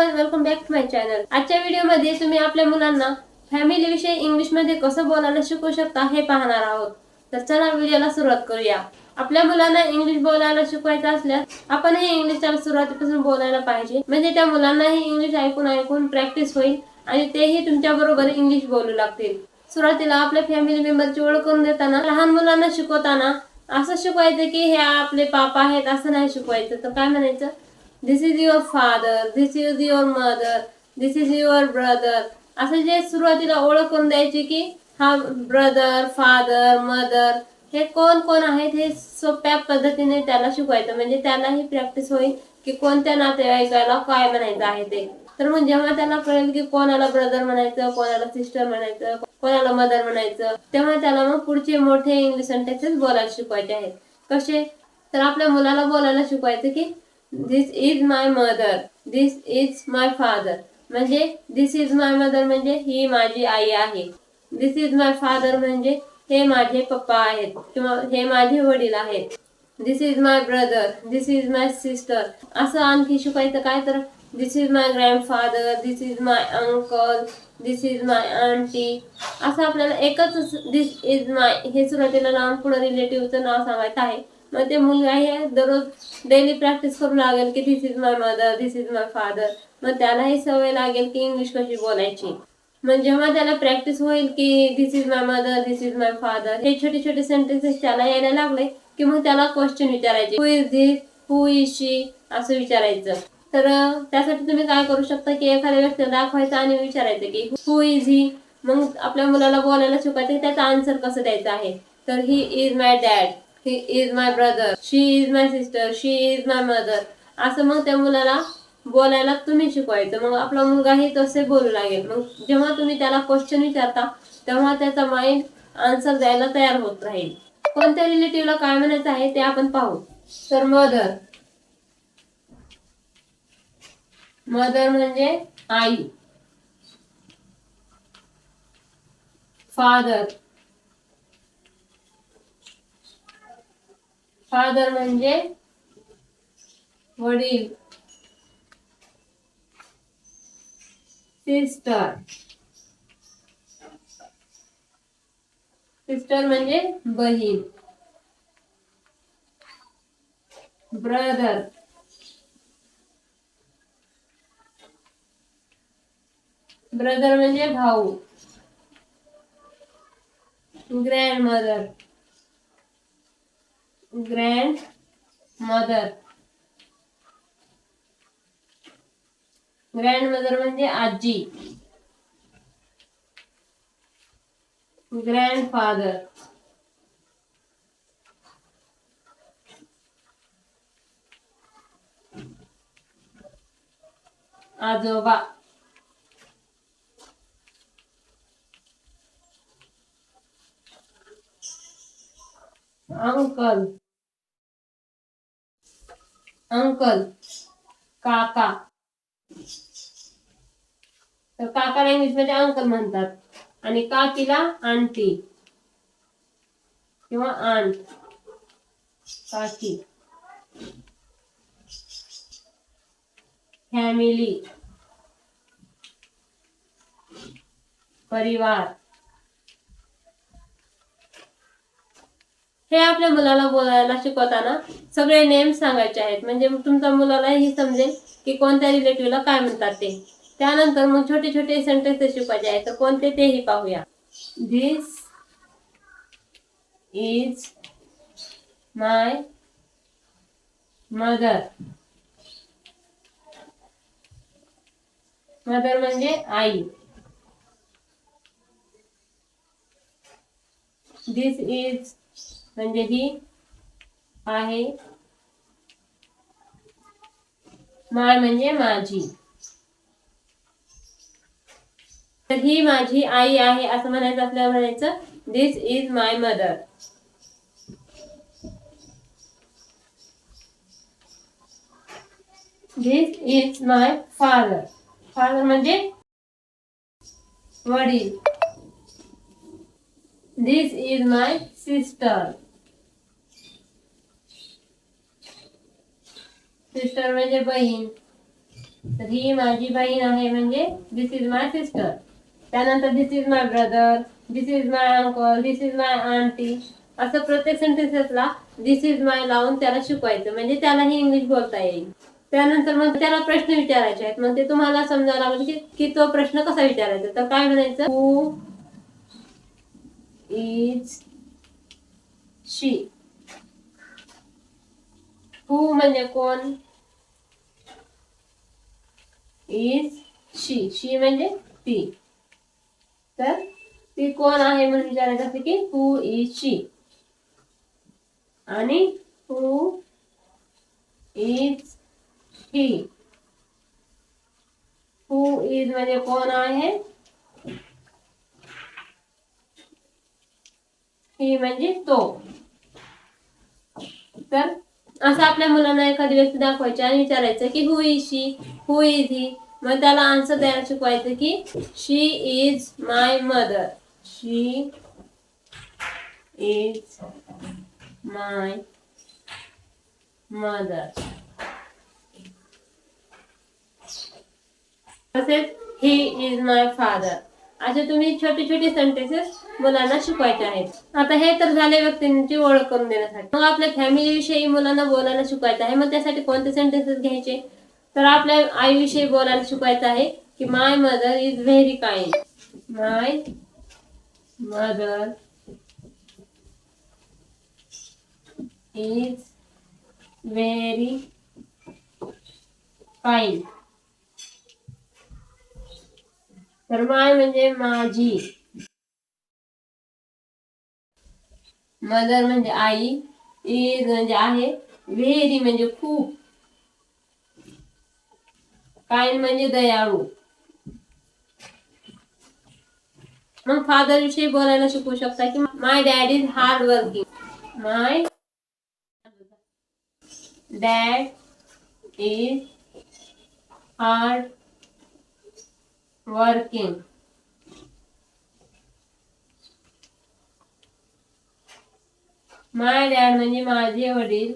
Everyone welcome back to my channel आजच्या व्हिडिओमध्ये तुम्ही आपल्या मुलांना फॅमिली विषयी इंग्लिशमध्ये कसं बोलायला शिकू शकता हे पाहणार आहोत. तर चला व्हिडिओला सुरुवात करूया. आपल्या मुलांना इंग्लिश बोलायला शिकवायचं असल्यास आपण हे इंग्लिश त्याला सुरुवातीपासून बोलायला पाहिजे. म्हणजे त्या मुलांनाही इंग्लिश ऐकून ऐकून प्रॅक्टिस होईल आणि तेही तुमच्या बरोबर इंग्लिश बोलू लागतील. सुरुवातीला आपल्या फॅमिली मेंबरची ओळख करून देताना लहान मुलांना शिकवताना असं शिकवायचं की हे आपले पापा आहेत असं नाही शिकवायचं. तर काय म्हणायचं? This is your father this is your mother this is your brother असं जे सुरुवातीला ओळख करून द्यायची की हा ब्रदर फादर मदर हे कोण कोण आहेत हे सोप्या पद्धतीने त्याला शिकवायचं. म्हणजे त्यालाही प्रॅक्टिस होईल की कोणत्या नातेवाईकाला काय म्हणायचं आहे ते. तर मग जेव्हा त्याला कळेल की कोणाला ब्रदर म्हणायचं कोणाला सिस्टर म्हणायचं कोणाला मदर म्हणायचं तेव्हा त्याला मग पुढचे मोठे इंग्लिश सेंटेन्सेस बोलायला शिकवायचे आहेत. कसे? तर आपल्या मुलाला बोलायला शिकवायचं की this is my mother this is my father म्हणजे दिस इज माय मदर म्हणजे ही माझी आई आहे. दिस इज माय फादर म्हणजे हे माझे पप्पा आहेत किंवा हे माझे वडील आहेत. This is my brother this is my sister असं आणखी शिकायचं काय तर? This is my grandfather this is my uncle this is my aunty असं आपल्याला एकच दिस इज माय हे सुरुवातीला नाव पुढे रिलेटिव्हचं नाव सांगायचं आहे. मग ते मुलगा हे दररोज डेली प्रॅक्टिस करू लागेल की this is my mother this is my father मग त्यालाही सवय लागेल की इंग्लिश कशी बोलायची. मग जेव्हा त्याला प्रॅक्टिस होईल की this is my mother this is my father हे छोटे छोटे सेंटेन्सेस त्याला यायला लागले की मग त्याला क्वेश्चन विचारायचे. Who is this who is she असं विचारायचं. तर त्यासाठी तुम्ही काय करू शकता की एखाद्या व्यक्तीला दाखवायचं आणि विचारायचं की हु इज ही मग आपल्या मुलाला बोलायला शिकायचं त्याचा आन्सर कसं द्यायचं आहे. तर he is my dad he is my brother she is my sister she is my mother असं मग त्या मुलाला बोलायला तुम्ही शिकवायचं. मग आपला मुलगाही तसे बोलू लागेल. मग जेव्हा तुम्ही त्याला क्वेश्चन विचारता तेव्हा त्याचा माइंड आन्सर द्यायला तयार होत राहील. कोणत्या रिलेटिव्हला काय म्हणायचं आहे ते आपण पाहू. तर मदर मदर म्हणजे आई. फादर फादर म्हणजे वडील. सिस्टर सिस्टर म्हणजे बहीण. ब्रदर ब्रदर म्हणजे भाऊ. Grand mother grand mother. Grand mother म्हणजे आजी. Grand father. आजोबा. अंकल. अंकल. काका. तर काकाला इंग्लिशमध्ये अंकल म्हणतात. आणि काकीला आंटी. किंवा आंट काकी. फॅमिली परिवार. हे आपल्या मुलाला बोलायला शिकवताना सगळे नेम सांगायचे आहेत. म्हणजे तुमच्या मुलाला हे समजेल की कोणत्या रिलेटिव्हला काय म्हणतात ते. त्यानंतर मग छोटे छोटे सेंटेन्स शिकवायचे आहेत. तर कोणते तेही पाहूया. This is my mother mother म्हणजे आई. दिस इज म्हणजे ही आहे माळ म्हणजे माझी. तर ही माझी आई आहे असं म्हणायचं आपल्याला म्हणायचं this is my mother this is my father father म्हणजे वडील. This is my sister sister म्हणजे बहीण. तर ही माझी बहीण आहे म्हणजे दिस इज माय सिस्टर त्यानंतर this is my brother this is my uncle this is my aunty असं प्रत्येक सेंटेन्सेसला दिस इज माय लावून त्याला शिकवायचं. म्हणजे त्यालाही इंग्लिश बोलता येईल. त्यानंतर मग त्याला प्रश्न विचारायचे आहेत. मग ते तुम्हाला समजायला लागेल की की तो प्रश्न कसा विचारायचा? तर काय म्हणायचं? हू इज शी हू म्हणजे कोण? इज शी शी म्हणजे ती. तर ती कोण आहे म्हणून विचारायचं असते की हु इज शी आणि हु इज ही हु इज म्हणजे कोण आहे? ही म्हणजे तो. तर असं आपल्या मुलांना एखादी व्यक्ती दाखवायची आणि विचारायचं की हु is she who is he मग त्याला आन्सर द्यायला शिकवायचं की she is my mother she is my mother तसेच ही इज माय फादर असे तुम्ही छोटे छोटे सेंटेन्सेस मुलांना शिकवायचे आहेत. आता हे तर झाले व्यक्तींची ओळख करून देण्यासाठी. मग आपल्या फॅमिली विषयी मुलांना बोलायला शिकवायचं आहे. मग त्यासाठी कोणते सेंटेन्सेस घ्यायचे? तर आपल्या आईविषयी बोलायला शिकायचं आहे की my mother is very kind my mother is very kind तर माय म्हणजे माझी. मदर म्हणजे आई. इज म्हणजे आहे. व्हेरी म्हणजे खूप. कायन म्हणजे दयाळू. मग फादर विषयी बोलायला शिकू शकता की my dad is hard working my dad is hard working my dad म्हणजे माझे वडील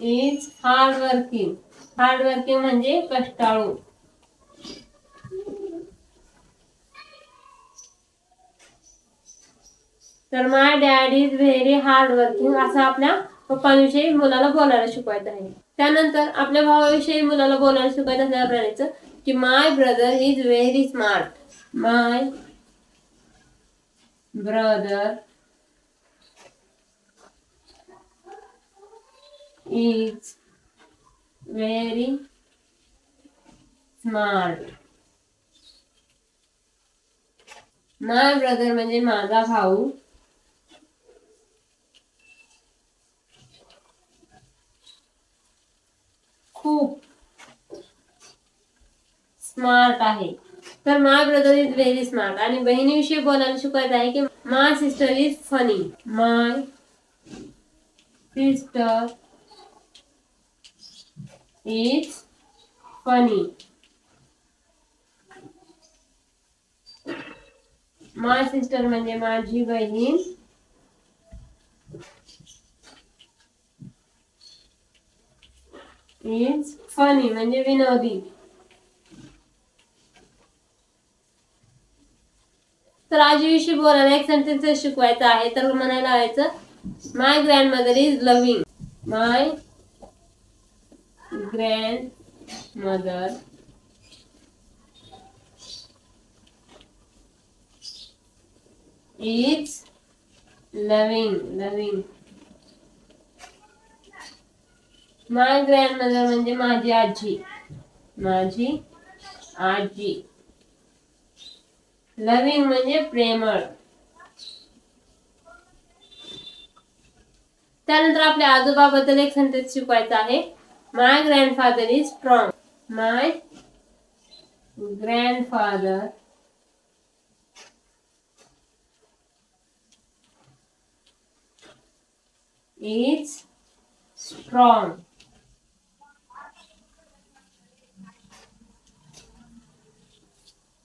is hard working hard working म्हणजे कष्टाळू. तर my dad is very hard working असं आपल्या पप्पांविषयी मुलाला बोलायला शिकवायचं आहे. त्यानंतर आपल्या भावाविषयी मुलाला बोलायला शिकवायचं असल्यावर म्हणायचं की my brother is very smart my brother is very smart my brother म्हणजे माझा भाऊ. खूप स्मार्ट आहे. तर my brother is very smart आणि बहिणीविषयी बोलायला शिकवायचं आहे की my sister is funny my sister is funny my sister म्हणजे माझी बहीण. इज फनी म्हणजे विनोदी. तर आजीविषयी बोलायला एक सेंटेन्स शिकवायचं आहे. तर म्हणायला व्हायचं my grandmother is loving my grandmother. Is loving loving my grandmother म्हणजे माझी आजी. माझी आजी. लविंग म्हणजे प्रेमळ. त्यानंतर आपल्या आजोबाबद्दल एक संदेश शिकवायचा आहे. my grandfather is strong my grandfather is strong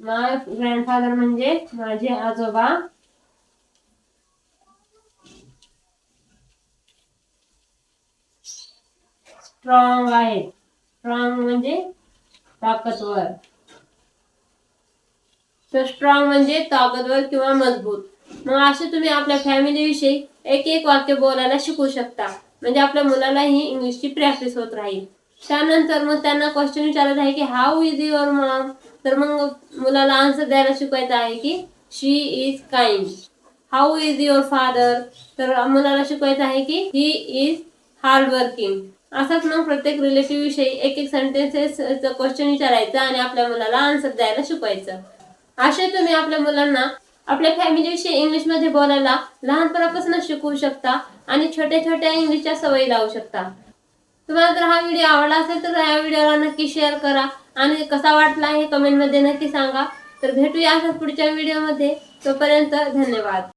my grandfather म्हणजे माझे आजोबा स्ट्रॉंग आहेत स्ट्रॉंग म्हणजे ताकदवर. तर स्ट्रॉंग म्हणजे ताकदवर किंवा मजबूत. मग असे तुम्ही आपल्या फॅमिली विषयी एक एक वाक्य बोलायला शिकू शकता. म्हणजे आपल्या मुलालाही इंग्लिशची प्रॅक्टिस होत राहील. त्यानंतर मग त्यांना क्वेश्चन विचारत आहे की हाऊ इज युअर मॉम तर मग मुलाला आन्सर द्यायला शिकवायचं आहे की she is kind how is your father तर मुलाला शिकवायचं आहे की ही इज हार्ड वर्किंग असंच मग प्रत्येक रिलेटिव्ह विषयी एक एक सेंटेन्सेस क्वेश्चन विचारायचं आणि आपल्या मुलाला आन्सर द्यायला शिकवायचं. असे तुम्ही आपल्या मुलांना आपल्या फॅमिलीविषयी इंग्लिशमध्ये बोलायला लहानपणापासून शिकवू शकता आणि छोट्या छोट्या इंग्लिशच्या सवयी लावू शकता. तुम्हाला जर हा व्हिडिओ आवडला असेल तर या व्हिडिओला नक्की शेअर करा आणि कसा वाटला हे कमेंटमध्ये नक्की सांगा. तर भेटूया असं पुढच्या व्हिडिओमध्ये तोपर्यंत धन्यवाद.